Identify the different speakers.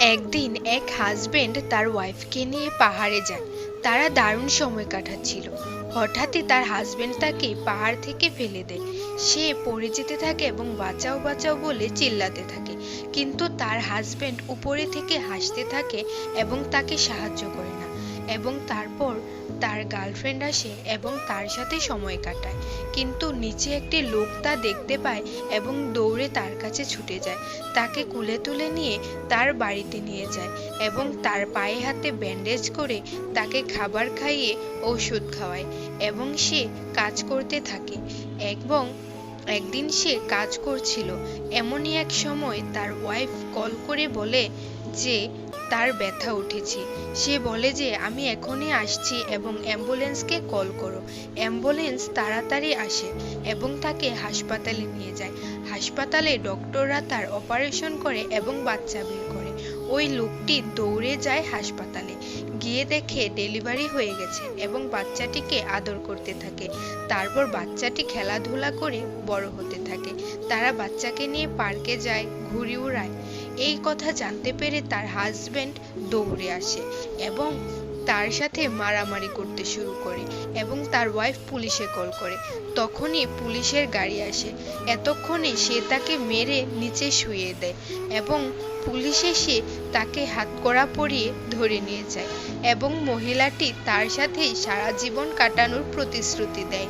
Speaker 1: একদিন এক হাজবেন্ড তার ওয়াইফকে নিয়ে পাহাড়ে যায়। তারা দারুণ সময় কাটাচ্ছিল। হঠাৎই তার হাজবেন্ড তাকে পাহাড় থেকে ফেলে দেয়। সে পড়ে যেতে থাকে এবং বাঁচাও বাঁচাও বলে চিল্লাতে থাকে। কিন্তু তার হাজবেন্ড উপরে থেকে হাসতে থাকে এবং তাকে সাহায্য করে। এবং তারপর তার গার্লফ্রেন্ড আসে এবং তার সাথে সময় কাটায়। কিন্তু নিচে একটি লোক তা দেখতে পায় এবং দৌড়ে তার কাছে ছুটে যায়। তাকে কুলে তুলে নিয়ে তার বাড়িতে নিয়ে যায় এবং তার পায়ে হাতে ব্যান্ডেজ করে তাকে খাবার খাইয়ে ওষুধ খাওয়ায় এবং সে কাজ করতে থাকে। এবং একদিন সে কাজ করছিল। এমনই এক সময় তার ওয়াইফ কল করে বলে যে তার ব্যথা উঠেছে। সে বলে যে, আমি এখনই আসছি এবং অ্যাম্বুলেন্সকে কল করো। অ্যাম্বুলেন্স তাড়াতাড়ি আসে এবং তাকে হাসপাতালে নিয়ে যায়। হাসপাতালে ডক্টররা তার অপারেশন করে এবং বাচ্চা বের করে। ওই লোকটি দৌড়ে যায় হাসপাতালে। গিয়ে দেখে ডেলিভারি হয়ে গেছে এবং বাচ্চাটিকে আদর করতে থাকে। তারপর বাচ্চাটি খেলাধুলা করে বড় হতে থাকে। তারা বাচ্চাকে নিয়ে পার্কে যায় ঘুড়ি উড়ায় এই কথা জানতে পেরে তার হাজবেন্ড দৌড়ে আসে এবং তার সাথে মারামারি করতে শুরু করে এবং তার ওয়াইফ পুলিশে কল করে। তখনই পুলিশের গাড়ি আসে। এতক্ষণে সে তাকে মেরে নিচে শুয়ে দেয় এবং পুলিশ এসে তাকে হাতকড়া পরিয়ে ধরে নিয়ে যায় এবং মহিলাটি তার সাথেই সারা জীবন কাটানোর প্রতিশ্রুতি দেয়।